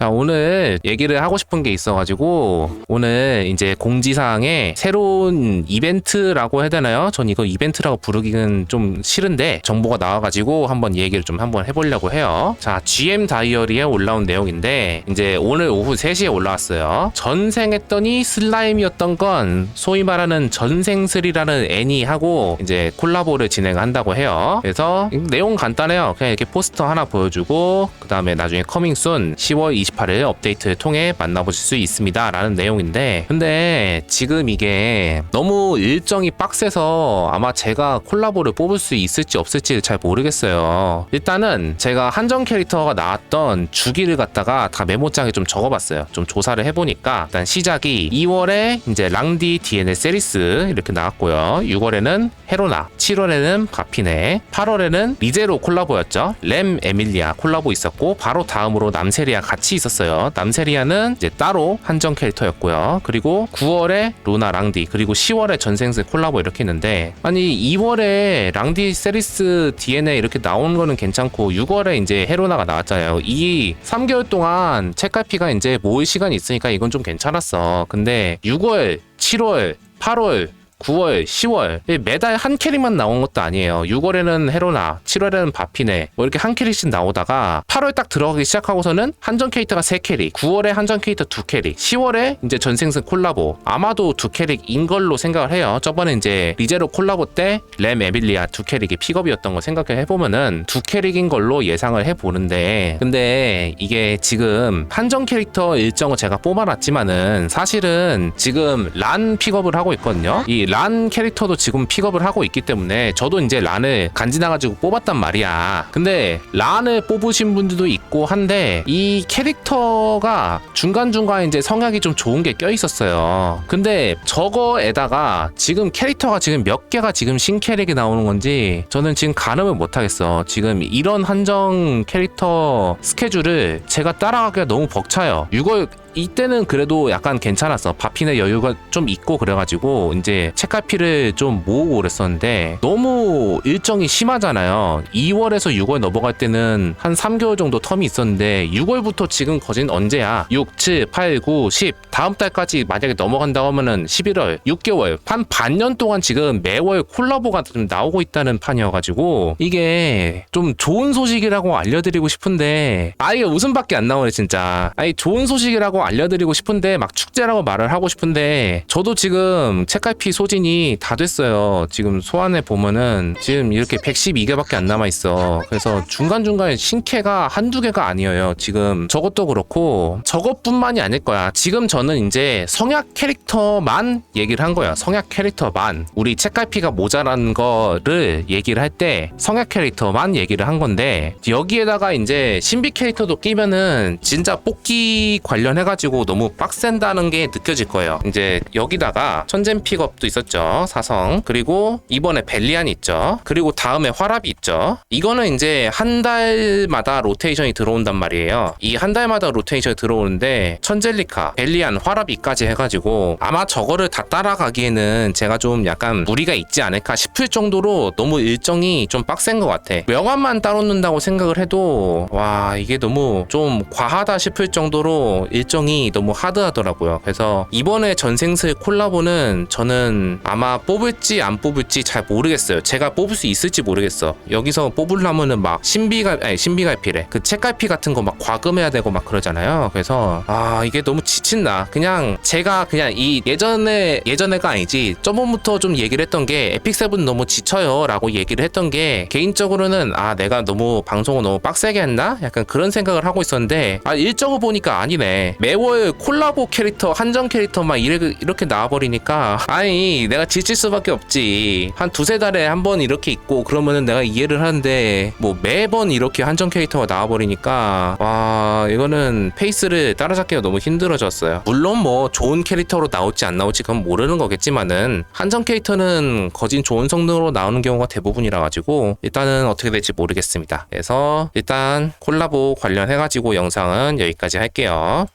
자, 오늘 얘기를 하고 싶은 게 있어가지고, 오늘 이제 공지사항에 새로운 이벤트라고 해야 되나요? 전 이거 이벤트라고 부르기는 좀 싫은데, 정보가 나와가지고 한번 얘기를 좀 한번 해보려고 해요. 자, GM 다이어리에 올라온 내용인데, 이제 오늘 오후 3시에 올라왔어요. 전생했더니 슬라임이었던 건, 소위 말하는 전생슬이라는 애니하고, 이제 콜라보를 진행한다고 해요. 그래서 내용 간단해요. 그냥 이렇게 포스터 하나 보여주고, 그 다음에 나중에 커밍순 10월 28일 업데이트를 통해 만나보실 수 있습니다. 라는 내용인데, 근데 지금 이게 너무 일정이 빡세서 아마 제가 콜라보를 뽑을 수 있을지 없을지 잘 모르겠어요. 일단은 제가 한정 캐릭터가 나왔던 주기를 갖다가 다 메모장에 좀 적어봤어요. 좀 조사를 해보니까 일단 시작이 2월에 이제 랑디 DNA 세리스 이렇게 나왔고요. 6월에는 헤로나, 7월에는 바피네, 8월에는 리제로 콜라보였죠. 램 에밀리아 콜라보 있었고 바로 다음으로 남세리아 같이 있었어요. 남세리아는 이제 따로 한정 캐릭터였고요. 그리고 9월에 루나 랑디 그리고 10월에 전생스 콜라보 이렇게 했는데 아니 2월에 랑디 세리스 DNA 이렇게 나온 거는 괜찮고 6월에 이제 헤로나가 나왔잖아요. 이 3개월 동안 책갈피가 이제 모을 시간이 있으니까 이건 좀 괜찮았어. 근데 6월, 7월, 8월 9월, 10월 매달 한 캐릭만 나온 것도 아니에요. 6월에는 헤로나, 7월에는 바피네 뭐 이렇게 한 캐릭씩 나오다가 8월 딱 들어가기 시작하고서는 한정 캐릭터가 3캐릭, 9월에 한정 캐릭터 2캐릭, 10월에 이제 전생승 콜라보 아마도 2캐릭인 걸로 생각을 해요. 저번에 이제 리제로 콜라보 때 램 에빌리아 2캐릭이 픽업이었던 거 생각해 보면은 2캐릭인 걸로 예상을 해 보는데 근데 이게 지금 한정 캐릭터 일정을 제가 뽑아놨지만은 사실은 지금 란 픽업을 하고 있거든요. 이란 캐릭터도 지금 픽업을 하고 있기 때문에 저도 이제 란을 간지나가지고 뽑았단 말이야. 근데 란을 뽑으신 분들도 있고 한데 이 캐릭터가 중간중간 이제 성향이 좀 좋은 게 껴 있었어요. 근데 저거에다가 지금 캐릭터가 지금 몇 개가 지금 신캐릭이 나오는 건지 저는 지금 가늠을 못하겠어. 지금 이런 한정 캐릭터 스케줄을 제가 따라가기가 너무 벅차요. 6월 이때는 그래도 약간 괜찮았어. 바피의 여유가 좀 있고 그래가지고 이제 책갈피를 좀 모으고 그랬었는데 너무 일정이 심하잖아요. 2월에서 6월 넘어갈 때는 한 3개월 정도 텀이 있었는데 6월부터 지금 거진 언제야? 6, 7, 8, 9, 10 다음 달까지 만약에 넘어간다고 하면은 11월 6개월 한 반년 동안 지금 매월 콜라보가 좀 나오고 있다는 판이어가지고 이게 좀 좋은 소식이라고 알려드리고 싶은데 아 이게 웃음밖에 안 나오네 진짜. 아니 좋은 소식이라고 알려드리고 싶은데 막 축제라고 말을 하고 싶은데 저도 지금 책갈피 소진이 다 됐어요. 지금 소환해 보면은 지금 이렇게 112개밖에 안 남아 있어. 그래서 중간중간에 신캐가 한두 개가 아니에요 지금. 저것도 그렇고 저것뿐만이 아닐 거야. 지금 저는 이제 성약 캐릭터만 얘기를 한 거야 성약 캐릭터만. 우리 책갈피가 모자란 거를 얘기를 할 때 성약 캐릭터만 얘기를 한 건데 여기에다가 이제 신비 캐릭터도 끼면은 진짜 뽑기 관련해가지고 너무 빡센다는 게 느껴질 거예요. 이제 여기다가 천잼 픽업도 있었죠. 사성. 그리고 이번에 벨리안 있죠. 그리고 다음에 화랍이 있죠. 이거는 이제 한 달마다 로테이션이 들어온단 말이에요. 이 한 달마다 로테이션이 들어오는데 천젤리카 벨리안 화랍이까지 해가지고 아마 저거를 다 따라가기에는 제가 좀 약간 무리가 있지 않을까 싶을 정도로 너무 일정이 좀 빡센 것 같아. 명함만 따로 넣는다고 생각을 해도 와 이게 너무 좀 과하다 싶을 정도로 일정이 너무 하드하더라고요. 그래서 이번에 전생슬 콜라보는 저는 아마 뽑을지 안 뽑을지 잘 모르겠어요. 제가 뽑을 수 있을지 모르겠어. 여기서 뽑으려면은 막 신비갈 아니 신비갈피래. 그 책갈피 같은 거 막 과금해야 되고 막 그러잖아요. 그래서 아 이게 너무 지친다 그냥 제가 그냥 이 예전에 예전에가 아니지 저번부터 좀 얘기를 했던 게 에픽 세븐 너무 지쳐요 라고 얘기를 했던 게 개인적으로는 아 내가 너무 방송을 너무 빡세게 했나? 약간 그런 생각을 하고 있었는데 아 일정을 보니까 아니네. 매월 콜라보 캐릭터 한정 캐릭터 막 이렇게, 이렇게 나와버리니까 아니 내가 지칠 수밖에 없지. 한 두세 달에 한 번 이렇게 있고 그러면은 내가 이해를 하는데 뭐 매번 이렇게 한정 캐릭터가 나와버리니까 와 이거는 페이스를 따라잡기가 너무 힘들어졌어요. 물론 뭐 좋은 캐릭터로 나올지 안 나올지 그건 모르는 거겠지만은 한정 캐릭터는 거진 좋은 성능으로 나오는 경우가 대부분이라 가지고 일단은 어떻게 될지 모르겠습니다. 그래서 일단 콜라보 관련해가지고 영상은 여기까지 할게요